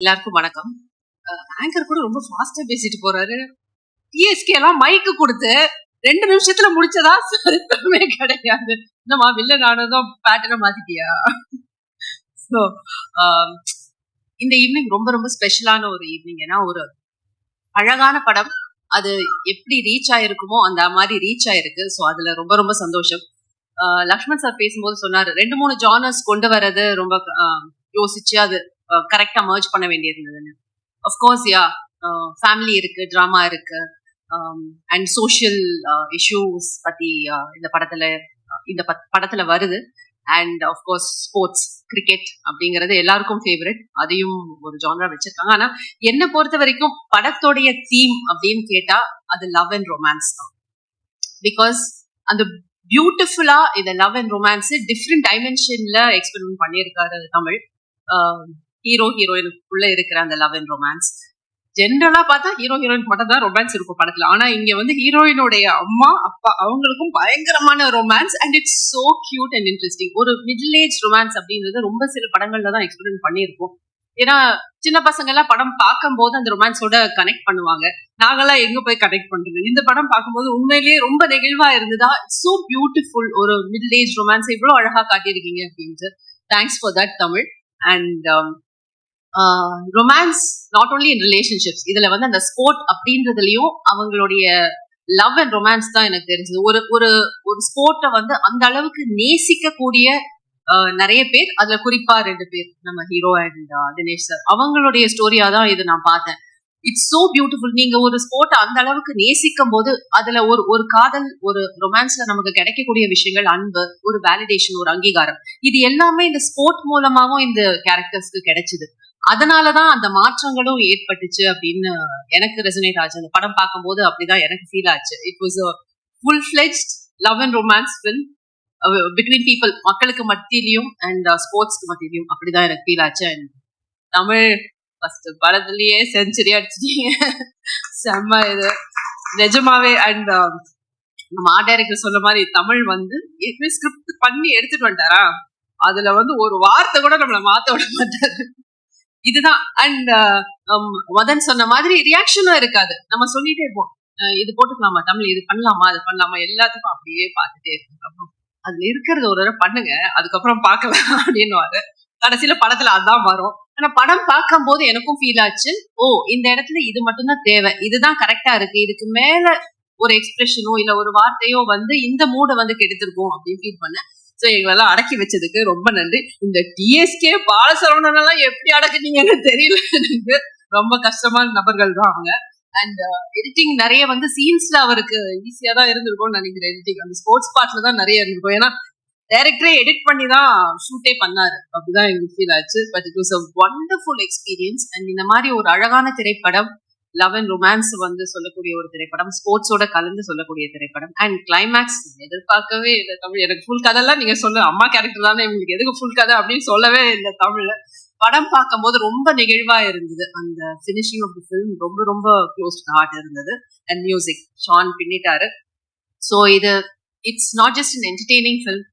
எல்லாருக்கும் வணக்கம். ஆங்கர் கூட ரொம்ப ஃபாஸ்டா பேசிட்டு போறாரு. டிஎஸ்கே எல்லாம் மைக்கு கொடுத்து ரெண்டு நிமிஷத்துல முடிச்சதா? சரித்திரமே கிடையாது. என்னமா வில்ல ஆனதும் பேட்டர்னை மாத்திட்டியா? ஸோ இந்த ஈவினிங் ரொம்ப ரொம்ப ஸ்பெஷலான ஒரு ஈவினிங் ஏன்னா ஒரு அழகான படம். அது எப்படி ரீச் ஆயிருக்குமோ அந்த மாதிரி ரீச் ஆயிருக்கு. ஸோ அதுல ரொம்ப ரொம்ப சந்தோஷம். ஆஹ் லக்ஷ்மண் சார் பேசும்போது சொன்னாரு ரெண்டு மூணு ஜானர்ஸ் கொண்டு வர்றது ரொம்ப ஆஹ் யோசிச்சு அது கரெக்டா மர்ஜ் பண்ண வேண்டியிருந்ததுன்னு அஃப்கோர்ஸ் யா ஃபேமிலி இருக்கு ட்ராமா இருக்கு. அண்ட் சோஷியல் இஷ்யூஸ் பத்தி இந்த படத்துல இந்த பத்- படத்துல வருது. அண்ட் அஃப்கோர்ஸ் ஸ்போர்ட்ஸ் கிரிக்கெட் அப்படிங்கிறது எல்லாருக்கும் ஃபேவரட் அதையும் ஒரு ஜானரா வச்சிருக்காங்க. ஆனா என்ன பொறுத்த வரைக்கும் படத்தோடைய தீம் அப்படின்னு கேட்டா அது லவ் அண்ட் ரொமான்ஸ் தான். பிகாஸ் அந்த பியூட்டிஃபுல்லா இந்த லவ் அண்ட் ரொமான்ஸ் டிஃப்ரெண்ட் டைமென்ஷன்ல எக்ஸ்பெரிமெண்ட் பண்ணியிருக்காரு தமிழ். ஹீரோ ஹீரோயினுக்குள்ள இருக்கிற அந்த லவ் அண்ட் ரொமான்ஸ் ஜென்ரலா பார்த்தா ஹீரோ ஹீரோயின் மட்டும் தான் ரொமான்ஸ் இருக்கும் படத்துல. ஆனா இங்க வந்து ஹீரோயினுடைய அம்மா அப்பா அவங்களுக்கும் பயங்கரமான romance and it's so cute and interesting ஒரு மிடில் ஏஜ் ரொமான்ஸ் அப்படின்றது ரொம்ப சில படங்கள்ல தான் எக்ஸ்பீரியன்ஸ் பண்ணியிருக்கோம் ஏன்னா சின்ன பசங்க எல்லாம் படம் பார்க்கும்போது அந்த ரொமான்ஸோட கனெக்ட் பண்ணுவாங்க. நாங்கெல்லாம் எங்க போய் கனெக்ட் பண்றது? இந்த படம் பார்க்கும்போது உண்மையிலேயே ரொம்ப நெகிழ்வா இருந்ததா? சோ பியூட்டிஃபுல் ஒரு மிடில் ஏஜ் ரொமான்ஸ் இவ்வளவு அழகா காட்டியிருக்கீங்க அப்படின்ட்டு. Thanks for that Tamil. And romance not only in relationships இதுல வந்து அந்த ஸ்போர்ட் அப்படின்றதுலயும் அவங்களுடைய லவ் அண்ட் ரொமான்ஸ் தான் எனக்கு தெரிஞ்சது. ஒரு ஒரு ஒரு ஸ்போர்ட்டை வந்து அந்த அளவுக்கு நேசிக்கக்கூடிய ஆஹ், நிறைய பேர் அதுல குறிப்பா ரெண்டு பேர் நம்ம ஹீரோ அண்ட் தினேஷ் சார் அவங்களுடைய ஸ்டோரியா தான் இது நான் பார்த்தேன். இட்ஸ் சோ பியூட்டிஃபுல் நீங்க ஒரு ஸ்போர்ட் அந்த அளவுக்கு நேசிக்கும் போது அதுல ஒரு ஒரு காதல் ஒரு ரொமான்ஸ்ல நமக்கு கிடைக்கக்கூடிய விஷயங்கள் அன்பு ஒரு வேலிடேஷன் ஒரு அங்கீகாரம். இது எல்லாமே இந்த ஸ்போர்ட் மூலமாவும் இந்த கேரக்டர்ஸ்க்கு கிடைச்சது. அதனாலதான் அந்த மாற்றங்களும் ஏற்பட்டுச்சு அப்படின்னு எனக்கு ரெசனேட் ஆச்சு. அந்த படம் பார்க்கும்போது அப்படிதான் எனக்கு ஃபீல் ஆச்சு. It was full fledge love and romance film between people மக்களுக்கு மத்தியிலையும் அண்ட் ஸ்போர்ட்ஸ்க்கு uh, மத்தியிலையும் அப்படிதான் எனக்கு ஃபீல் ஆச்சு. அண்ட் தமிழ் ஃபர்ஸ்ட் படத்துலயே செஞ்சுரி அடிச்சிட்டீங்க. செம்ம இது. நிஜமாவே அண்ட் um, நம்ம ஆர்ட் டைரக்டர் சொன்ன மாதிரி தமிழ் வந்து ஏற்கனவே ஸ்கிரிப்ட் பண்ணி எடுத்துட்டு வந்துட்டாரா? அதுல வந்து ஒரு வார்த்தை கூட நம்மளை மாத்த விட மாட்டாரு. இதுதான். அண்ட் uh, um, மதன் சொன்ன மாதிரி ரியாக்ஷனும் இருக்காது. நம்ம சொல்லிட்டே இருப்போம். அஹ் இது போட்டுக்கலாமா? தமிழ் இது பண்ணலாமா? அது பண்ணலாமா? எல்லாத்துக்கும் அப்படியே பார்த்துட்டே இருக்கும் அதுல இருக்கிறது ஒரு தடவை பண்ணுங்க. அதுக்கப்புறம் பார்க்கலாம் அப்படின்னு கடைசியில படத்துல அதான் வரும். ஆனா படம் பார்க்கும் போது எனக்கும் ஃபீல் ஆச்சு. ஓ இந்த இடத்துல இது மட்டும்தான் தேவை. இதுதான் கரெக்டா இருக்கு. இதுக்கு மேல ஒரு எக்ஸ்பிரஷனோ இல்ல ஒரு வார்த்தையோ வந்து இந்த மூடை வந்து கெடுத்திருக்கும் அப்படின்னு ஃபீல் பண்ணேன். ஸோ எங்களெல்லாம் அடக்கி வச்சதுக்கு ரொம்ப நன்றி. இந்த டிஎஸ்கே பாலசரவணன் எல்லாம் எப்படி அடக்குனீங்கன்னு தெரியல எனக்கு. ரொம்ப கஷ்டமான நபர்கள் தான் அவங்க. அண்ட் எடிட்டிங் uh, நிறைய வந்து சீன்ஸ்ல அவருக்கு ஈஸியா தான் இருந்திருக்கும்னு நினைக்கிறேன். எடிட்டிங் அந்த ஸ்போர்ட்ஸ் பார்ட்ல தான் நிறைய இருந்திருக்கும். ஏன்னா டைரக்டரே எடிட் பண்ணி தான் ஷூட்டே பண்ணாரு. அப்படிதான் எங்களுக்கு ஃபீல் ஆச்சு. But it was a wonderful experience and இந்த மாதிரி ஒரு அழகான திரைப்படம் லவ் அண்ட் ரொமான்ஸ் வந்து சொல்லக்கூடிய ஒரு திரைப்படம் ஸ்போர்ட்ஸோட கலந்து சொல்லக்கூடிய திரைப்படம். அண்ட் கிளைமேக்ஸ் எதிர்பார்க்கவே இல்லை தமிழ். எனக்கு ஃபுல் கதைலாம் நீங்க சொல்ல அம்மா கேரக்டர் தானே. உங்களுக்கு எதுக்கு ஃபுல் கதை அப்படின்னு சொல்லவே இல்லை தமிழ்ல படம் பார்க்கும்போது ரொம்ப நெகிழ்வா இருந்தது. அந்த ஃபினிஷிங் ஆஃப் தி ஃபிலிம் ரொம்ப ரொம்ப க்ளோஸ் ஹார்ட் இருந்தது. அண்ட் மியூசிக் ஷான் பின்னிட்டாரு. ஸோ இது it's not just an entertaining film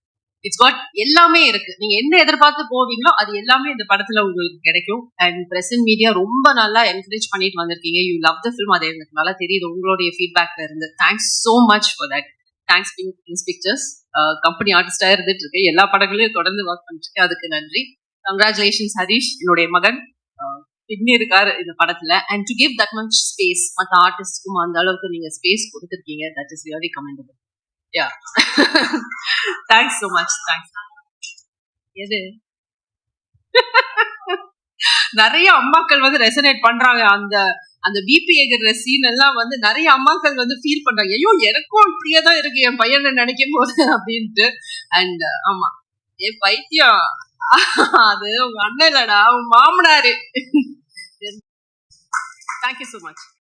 it's what எல்லாமே இருக்கு. நீங்க என்ன எதிர்பார்த்து போவீங்களோ அது எல்லாமே இந்த படத்துல உங்களுக்கு கிடைக்கும். அண்ட் பிரசன்ட் மீடியா ரொம்ப நல்லா என்கரேஜ் பண்ணிட்டு வந்திருக்கீங்க. யூ லவ் த ஃபிலிம் அது எனக்கு நல்லா தெரியுது உங்களுடைய ஃபீட்பேக்ல இருந்து. Thanks so much for that thanks Bings pictures company ஆர்டிஸ்டா இருந்துட்டு இருக்கேன் எல்லா படங்களையும் தொடர்ந்து ஒர்க் பண்ணிட்டு இருக்கேன். அதுக்கு நன்றி. கங்க்ராச்சுலேஷன்ஸ் ஹரீஷ் என்னுடைய மகன். அஹ், பின்னி இருக்காரு இந்த படத்துல. And to give that much space மற்ற ஆர்டிஸ்ட்க்கும் அந்த அளவுக்கு நீங்க ஸ்பேஸ் கொடுத்துருக்கீங்க. That is really commendable yeah thanks so much thanks எது? நிறைய அம்மாக்கள் வந்து ரெசனேட் பண்றாங்க. அந்த அந்த பிபி எகிற சீன் எல்லாம் வந்து நிறைய அம்மாக்கள் வந்து ஃபீல் பண்றாங்க. ஐயோ எனக்கும் இப்படியே தான் இருக்கு. என் பையனை நினைக்கும் போது அப்படின்ட்டு. அண்ட் ஆமா. ஏ பைத்தியம். அது உங்க அண்ணன் இல்லடா. உன் மாமனாரு. Thank you so much